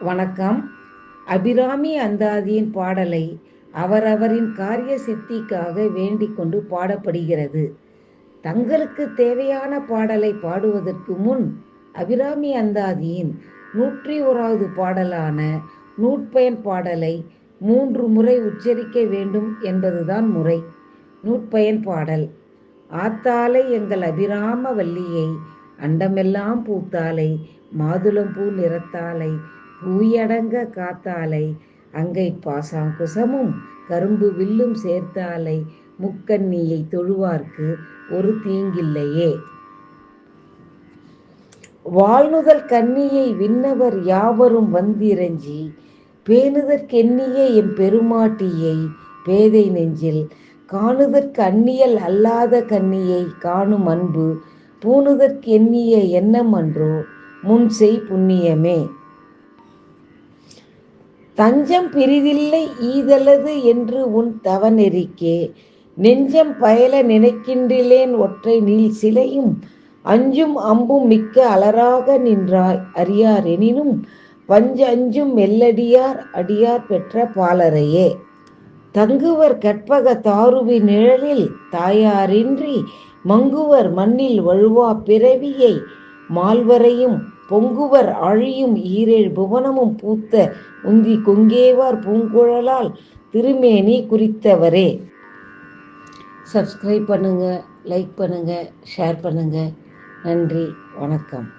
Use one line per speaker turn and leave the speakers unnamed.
வணக்கம். அபிராமி அந்தாதியின் பாடலை அவரவரின் காரிய சித்திக்காக வேண்டிக் கொண்டு பாடப்படுகிறது. தங்களுக்கு தேவையான பாடலை பாடுவதற்கு முன் அபிராமி அந்தாதியின் நூற்றி ஓராவது பாடலான நூற்பயன் பாடலை மூன்று முறை உச்சரிக்க வேண்டும் என்பதுதான் முறை. நூற்பயன் பாடல். ஆத்தாலை எங்கள் அபிராம வல்லியை அண்டமெல்லாம் பூத்தாலை மாதுளம்பூ நிறத்தாலை பூயடங்க காத்தாலை அங்கை பாசாங்குசமும் கரும்பு வில்லும் சேர்த்தாலை முக்கண்ணியை தொழுவார்க்கு ஒரு தீங்கில்லையே. வாழ்நுதல் கண்ணியை விண்ணவர் யாவரும் வந்திரஞ்சி பேணுதற்கெண்ணிய எம் பெருமாட்டியை பேதை நெஞ்சில் காணுதற்கு அந்நியல் அல்லாத கண்ணியை காணும் அன்பு பூணுதற்கு எண்ணிய எண்ணம் அன்றோ முன் செய் புண்ணியமே. தஞ்சம் பிரிதில்லை ஈதலது என்று உன் தவநெறிக்கே. நெஞ்சம் பயல நினைக்கின்றிலேன் ஒற்றை நீள் சிலையும் அஞ்சும் அம்பும் மிக்க அலராக நின்றாய் அறியார் எனினும் பஞ்ச அஞ்சும் மெல்லடியார் அடியார் பெற்ற பாலரையே தங்குவர் கற்பக தாருவி நிழலில் தாயாரின்றி மங்குவர் மண்ணில் வழுவா பிறவியை மால்வரையும் பொங்குவர் அழியும் ஈரேழ் புவனமும் பூத்த உந்தி கொங்கேவார் பூங்குழலால் திருமேனி குறித்தவரே. சப்ஸ்கிரைப் பண்ணுங்க லைக் பண்ணுங்க ஷேர் பண்ணுங்க. நன்றி வணக்கம்.